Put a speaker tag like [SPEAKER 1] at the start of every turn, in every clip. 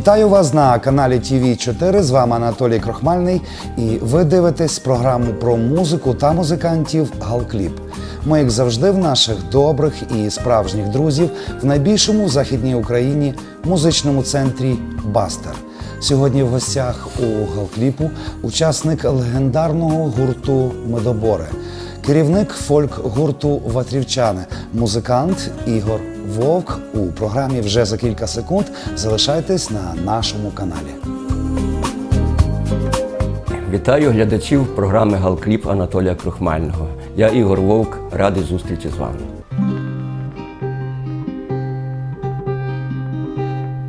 [SPEAKER 1] Вітаю вас на каналі tv 4 З вами Анатолій Крохмальний, і ви дивитесь програму про музику та музикантів Галкліп. Ми, як завжди, в наших добрих і справжніх друзів в найбільшому в західній Україні музичному центрі Бастер. Сьогодні в гостях у Галкліпу учасник легендарного гурту Медобори, керівник фольк-гурту Ватрівчани, музикант Ігор Вовк у програмі вже за кілька секунд. Залишайтесь на нашому каналі.
[SPEAKER 2] Вітаю глядачів програми Галкліп Анатолія Крухмального. Я Ігор Вовк, радий зустрічі з вами.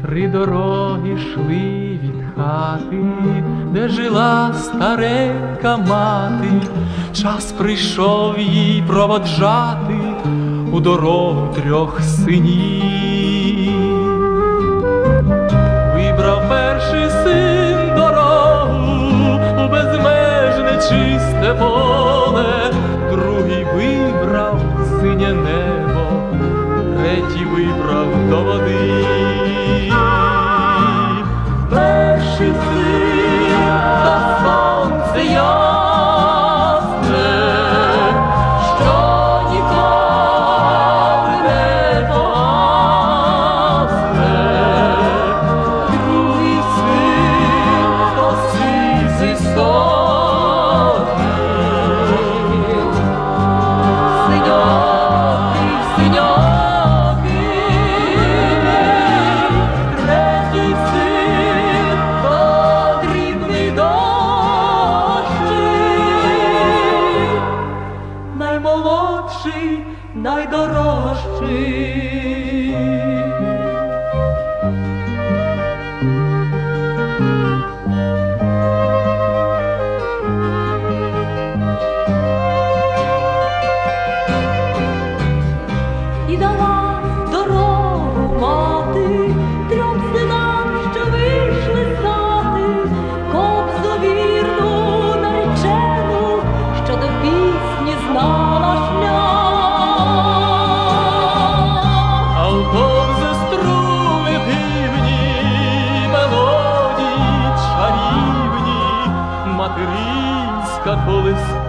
[SPEAKER 3] Три дороги йшли від хати, де жила старенька мати, час прийшов їй проводжати у дорогу трьох синів. fullest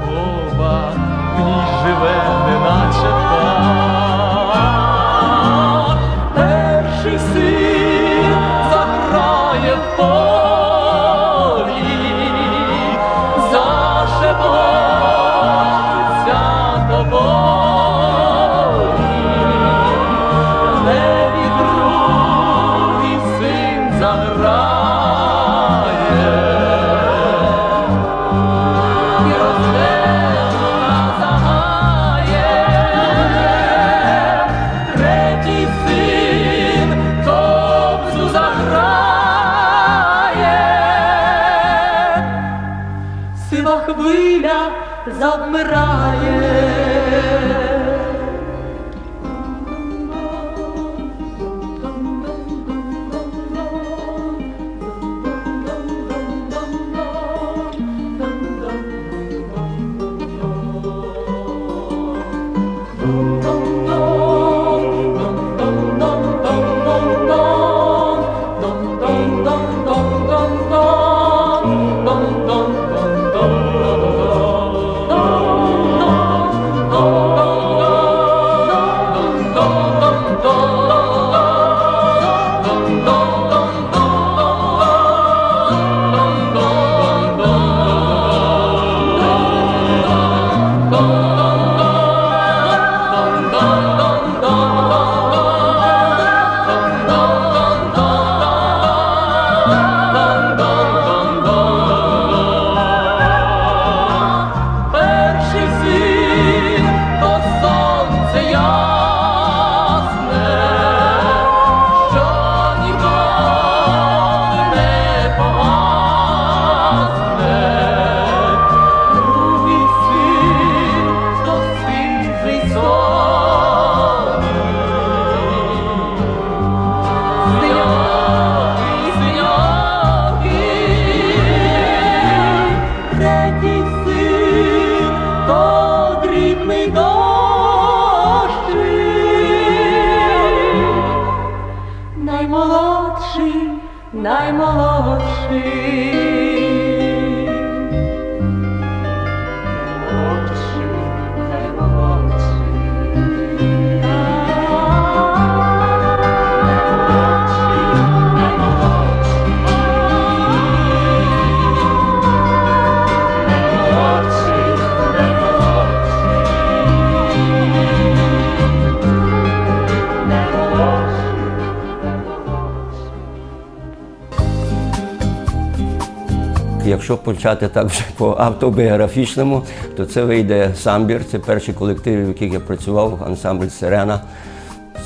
[SPEAKER 2] якщо почати так вже по автобіографічному, то це вийде самбір. Це перший колектив, в яких я працював, ансамбль Сирена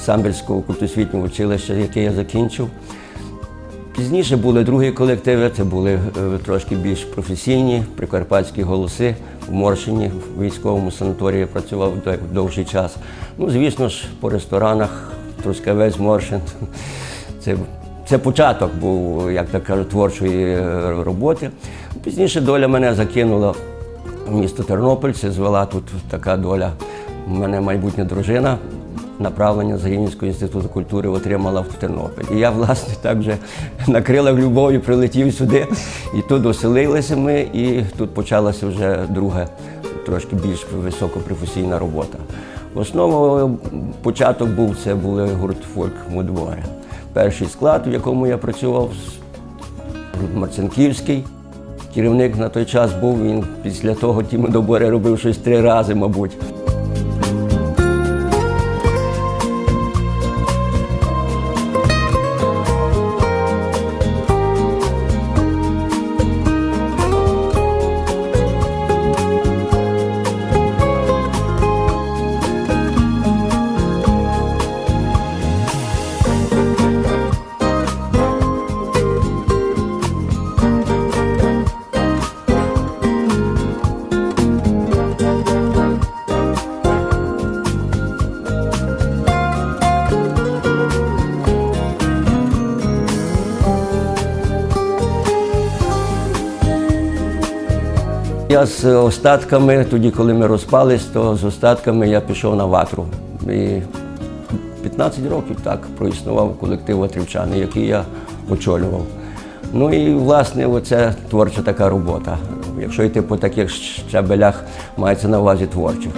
[SPEAKER 2] самбірського культосвітнього училища, яке я закінчив. Пізніше були другі колективи, це були е, трошки більш професійні, прикарпатські голоси в Моршині, в військовому санаторії я працював довший час. Ну, звісно ж, по ресторанах, Трускавець, Моршин. Це, це початок був, як так кажуть, творчої е, роботи. Пізніше доля мене закинула в місто Тернопіль, це звела тут така доля. У мене майбутня дружина направлення з Рівненського інституту культури отримала в Тернопіль. І я, власне, так вже накрила любов'ю, прилетів сюди. І тут оселилися ми, і тут почалася вже друга, трошки більш високопрофесійна робота. В основному початок був це були гурт фольк Мудвори. Перший склад, в якому я працював, Марцинківський. Керівник на той час був, він після того ті добори робив щось три рази, мабуть. З остатками, тоді, коли ми розпались, то з остатками я пішов на ватру. І 15 років так проіснував колектив Ватрівчани, який я очолював. Ну і власне оце творча така робота. Якщо йти по таких щабелях, мається на увазі творчих.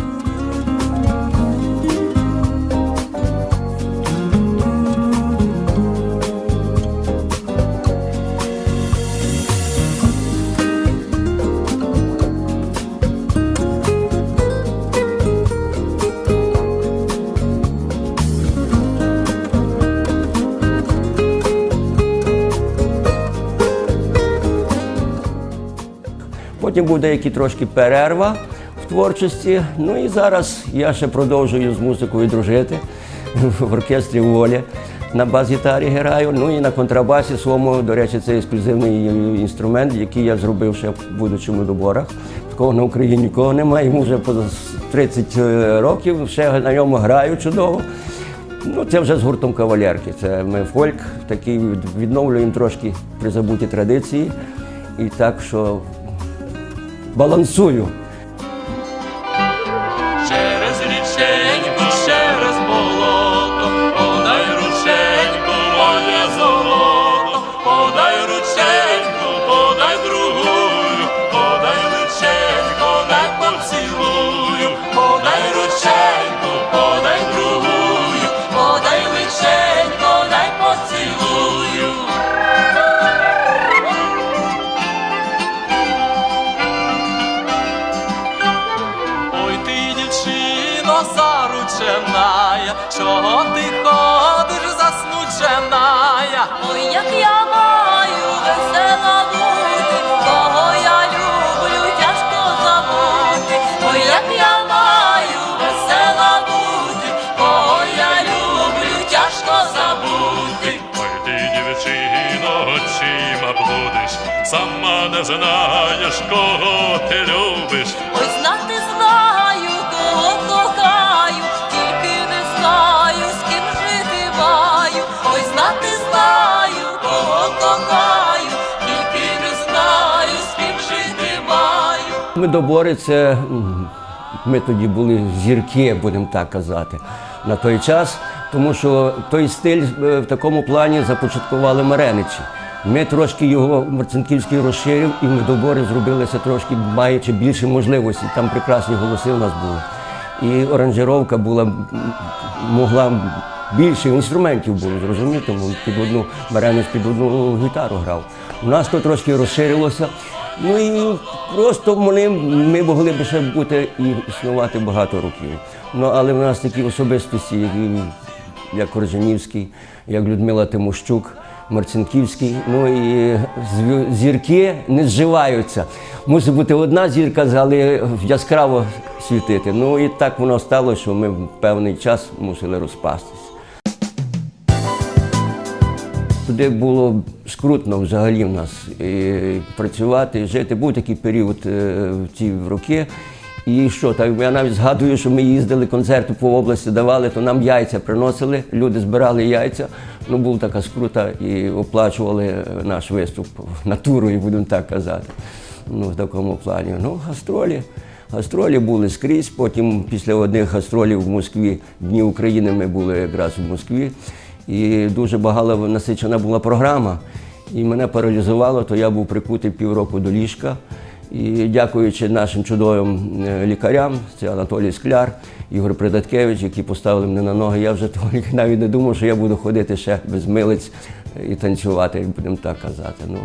[SPEAKER 2] Деякий трошки перерва в творчості. Ну і зараз я ще продовжую з музикою дружити в оркестрі волі. На бас-гітарі граю, ну і на контрабасі своєму, до речі, це ексклюзивний інструмент, який я зробив ще в будучому доборах. Такого на Україні нікого немає, йому вже поза 30 років, ще на ньому граю чудово. Ну, це вже з гуртом кавалерки. Це ми фольк, такий відновлюємо трошки призабуті традиції. І так що балансую.
[SPEAKER 3] Чого ти ходиш заснученая?
[SPEAKER 4] Ой, як я маю весела бути, кого я люблю, тяжко забути. Ой, як я маю весела бути, кого я люблю, тяжко забути.
[SPEAKER 3] Ой ти, дівчино, очима блудиш, сама не знаєш, кого ти любиш.
[SPEAKER 4] Ой,
[SPEAKER 2] Медобори це ми тоді були зірки, будемо так казати, на той час, тому що той стиль е, в такому плані започаткували Мареничі. Ми трошки його Марцинківський розширив, і медобори зробилися трошки, маючи більше можливостей. Там прекрасні голоси у нас були. І оранжировка була могла більше інструментів було, зрозумієте, під одну Маренич під одну гітару грав. У нас то трошки розширилося. Ну і просто вони, ми могли б ще бути і існувати багато років. Ну але в нас такі особистості, як, Коржанівський, як Людмила Тимощук, Марцинківський. Ну і зірки не зживаються. Мусить бути одна зірка, але яскраво світити. Ну і так воно стало, що ми певний час мусили розпастися. Туди було скрутно взагалі в нас і працювати, і жити. Був такий період е, в ті роки. І що, так я навіть згадую, що ми їздили, концерти по області давали, то нам яйця приносили, люди збирали яйця. Ну, була така скрута і оплачували е, наш виступ натурою, будемо так казати. Ну, в такому плані. Ну, гастролі. Гастролі були скрізь. Потім після одних гастролів в Москві, Дні України, ми були якраз в Москві. І дуже багато насичена була програма. І мене паралізувало, то я був прикутий півроку до ліжка. І дякуючи нашим чудовим е, лікарям, це Анатолій Скляр, Ігор Придаткевич, які поставили мене на ноги, я вже того навіть не думав, що я буду ходити ще без милиць і танцювати, будемо так казати. Ну,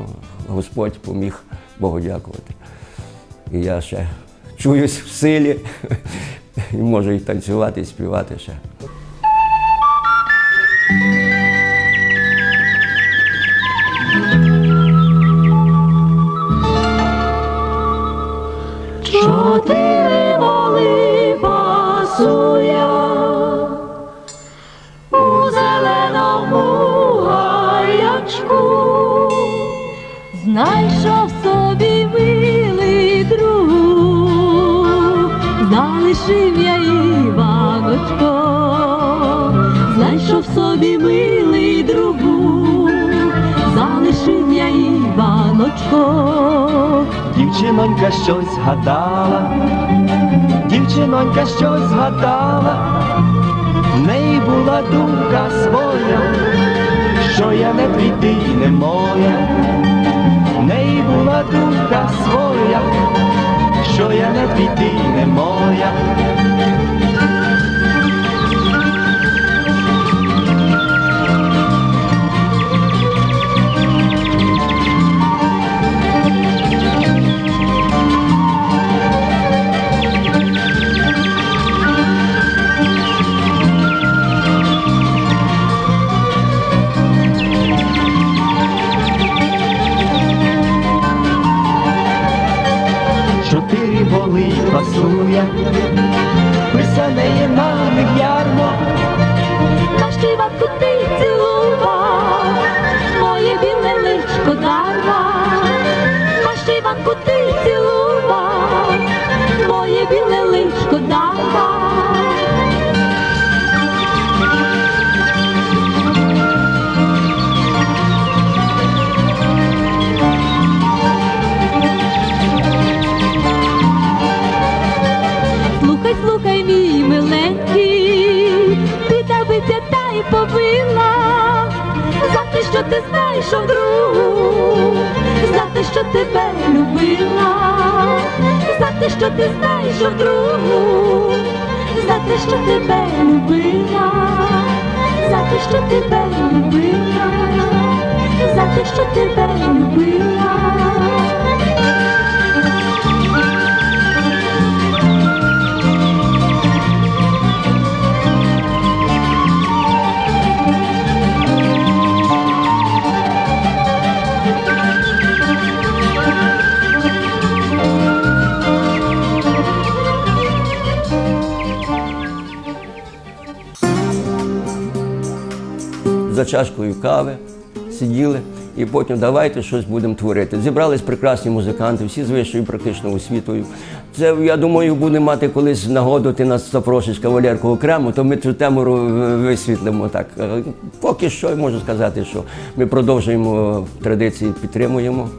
[SPEAKER 2] Господь поміг Богу дякувати. І я ще чуюсь в силі і можу і танцювати, і співати ще.
[SPEAKER 4] Залишив я Іваночко, знайшов собі милий друг, залишив я Іваночко.
[SPEAKER 5] Дівчинонька щось гадала, дівчинонька щось гадала, в неї була думка своя, що я не прийти не моя, в неї була думка що я не прийти не Pois Sunday
[SPEAKER 4] in mal ти знайшов другу, за те, що тебе любила, за те, що ти знайшов другу, за те, що тебе любила, за те, що тебе любила, за те, що тебе любила.
[SPEAKER 2] За чашкою кави сиділи і потім давайте щось будемо творити. Зібрались прекрасні музиканти, всі з вищою практично освітою. Це, я думаю, буде мати колись нагоду, ти нас запросиш кавалерку окремо, то ми цю тему висвітлимо так. Е, Поки що я можу сказати, що ми продовжуємо традиції, підтримуємо.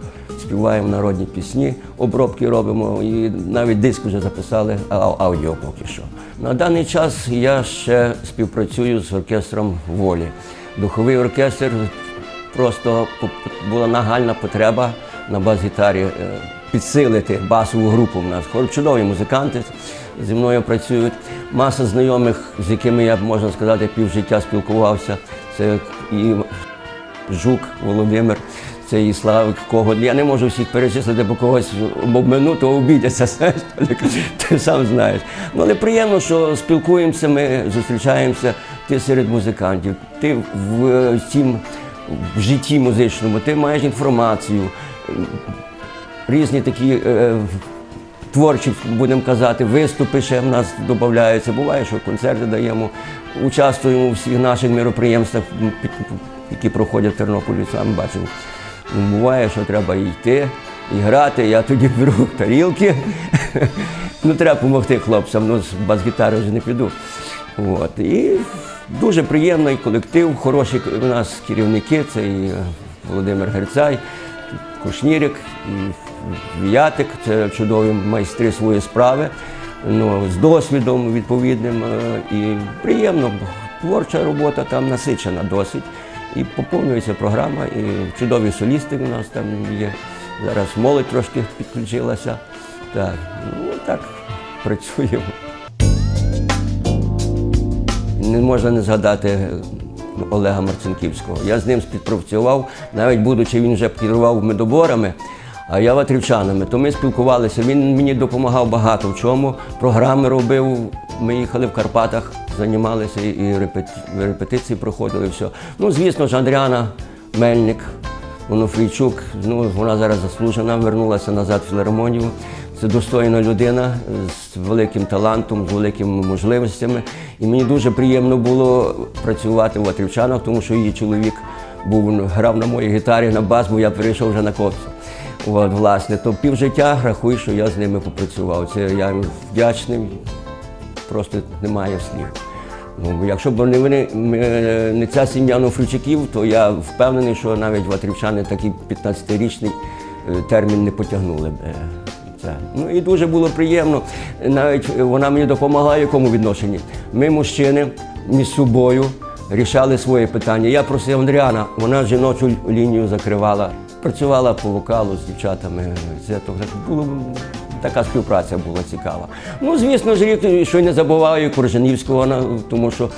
[SPEAKER 2] Співаємо народні пісні, обробки робимо і навіть диск вже записали а- аудіо поки що. На даний час я ще співпрацюю з оркестром волі. Духовий оркестр просто була нагальна потреба на бас-гітарі е, підсилити басову групу в нас. Чудові музиканти зі мною працюють. Маса знайомих, з якими я можна сказати півжиття спілкувався. Це і Жук Володимир, це і Славик Когод. Я не можу всіх перечислити, бо когось обмину, то обідяться, ти сам знаєш. Ну, але приємно, що спілкуємося, ми зустрічаємося, ти серед музикантів, ти в цім в житті музичному, ти маєш інформацію, різні такі е, творчі, будемо казати, виступи ще в нас додаються. Буває, що концерти даємо, участвуємо у всіх наших мероприємствах, м, під- які проходять в Тернополі, сам бачив. Буває, що треба йти, і грати. Я тоді беру тарілки. Ну, треба допомогти хлопцям, ну, з бас-гітари вже не піду. От. І дуже приємний колектив, хороші у нас керівники, це і е, Володимир Герцай, Кушнірик, і Віятик, це чудові майстри своєї справи, ну, з досвідом відповідним. е, І приємно, творча робота там насичена досить. І поповнюється програма, і чудові солісти у нас там є. Зараз молодь трошки підключилася. Так, ну так працюємо. Не можна не згадати Олега Марцинківського. Я з ним співпрацював, навіть будучи він вже керував медоборами, а я ватрівчанами. То ми спілкувалися. Він мені допомагав багато в чому. Програми робив. Ми їхали в Карпатах, займалися і репет- репетиції проходили. Все. Ну, звісно ж, Андріана Мельник, Онуфрійчук, ну, вона зараз заслужена, вернулася назад в філармонію. Це достойна людина з великим талантом, з великими можливостями. І мені дуже приємно було працювати в Ватрівчанах, тому що її чоловік був грав на моїй гітарі на бас, бо я перейшов вже на копцю. От, власне, то півжиття рахую, що я з ними попрацював. Це я їм вдячний, просто немає слів. Ну, якщо б не вони не ця сім'я Нуфричаків, то я впевнений, що навіть ватрівчани такий 15-річний е, термін не потягнули б. Це. Ну і дуже було приємно. Навіть вона мені допомагала в якому відношенні. Ми, мужчини, між собою рішали свої питання. Я просив Андріана, вона жіночу лінію закривала, працювала по вокалу з дівчатами. Це то було така співпраця була цікава. Ну, звісно ж, рік, що не забуваю Коржанівського, тому що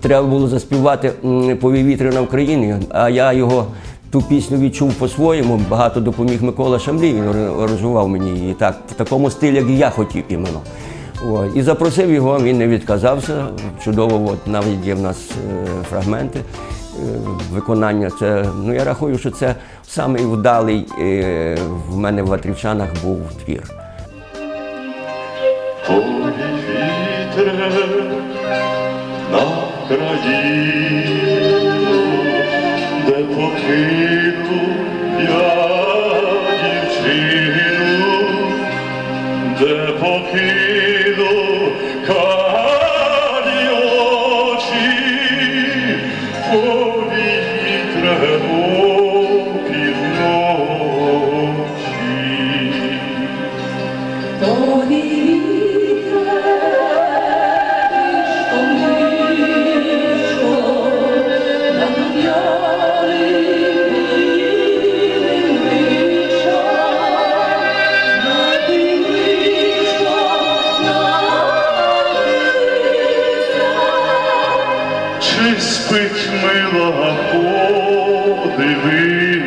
[SPEAKER 2] треба було заспівати «Повій вітри на Україні, а я його. Ту пісню відчув по-своєму, багато допоміг Микола Шамлій, він аранжував мені її так, в такому стилі, як і я хотів іменно. От. І запросив його, він не відказався. Чудово, от, навіть є в нас е, фрагменти е, виконання. Це, ну, я рахую, що це самий вдалий е, в мене в Ватрівчанах був твір.
[SPEAKER 6] Вітре на країну, Чи спить мила подивися?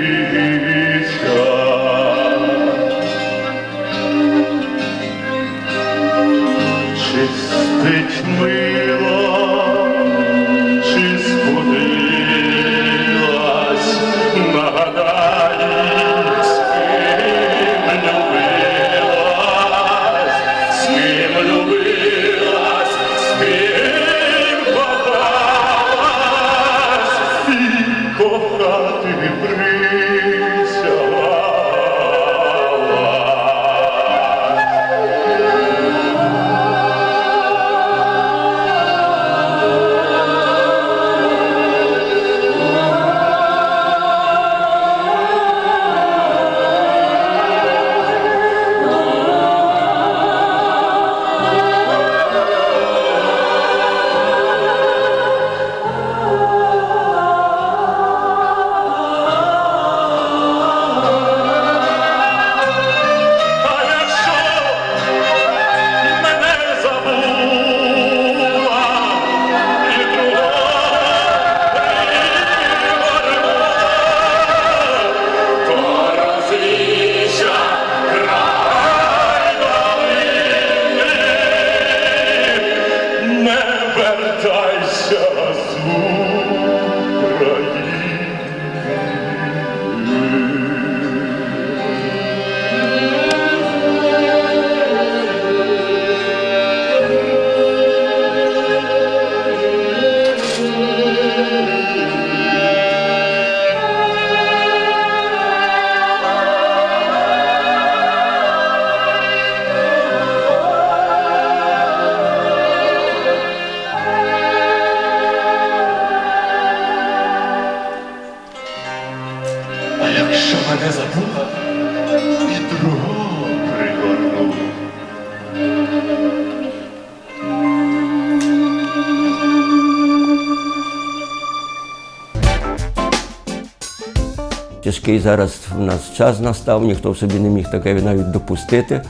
[SPEAKER 2] Тяжкий зараз у нас час настав, ніхто в собі не міг таке навіть допустити,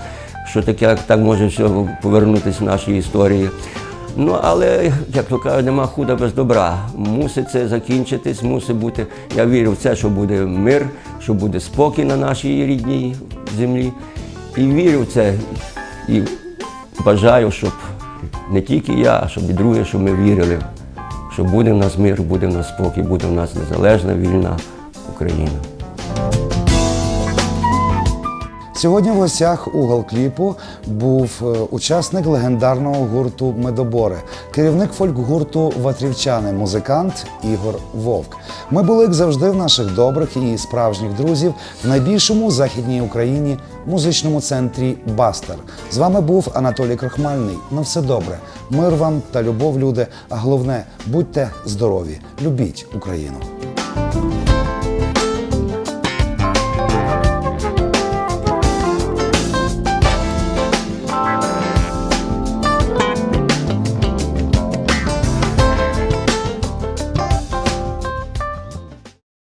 [SPEAKER 2] що таке так може все повернутися в нашій історії. Ну, але, як то кажуть, нема худа без добра. Мусить це закінчитись, мусить бути. Я вірю в це, що буде мир, що буде спокій на нашій рідній землі. І вірю в це. І бажаю, щоб не тільки я, а щоб і другі, щоб ми вірили, що буде в нас мир, буде в нас спокій, буде в нас незалежна, вільна Україна.
[SPEAKER 1] Сьогодні в гостях у Галкліпу був е, учасник легендарного гурту Медобори, керівник фольк-гурту Ватрівчани, музикант Ігор Вовк. Ми були, як завжди, в наших добрих і справжніх друзів в найбільшому в західній Україні музичному центрі Бастер. З вами був Анатолій Крохмальний. На все добре. Мир вам та любов, люди. А головне, будьте здорові, любіть Україну.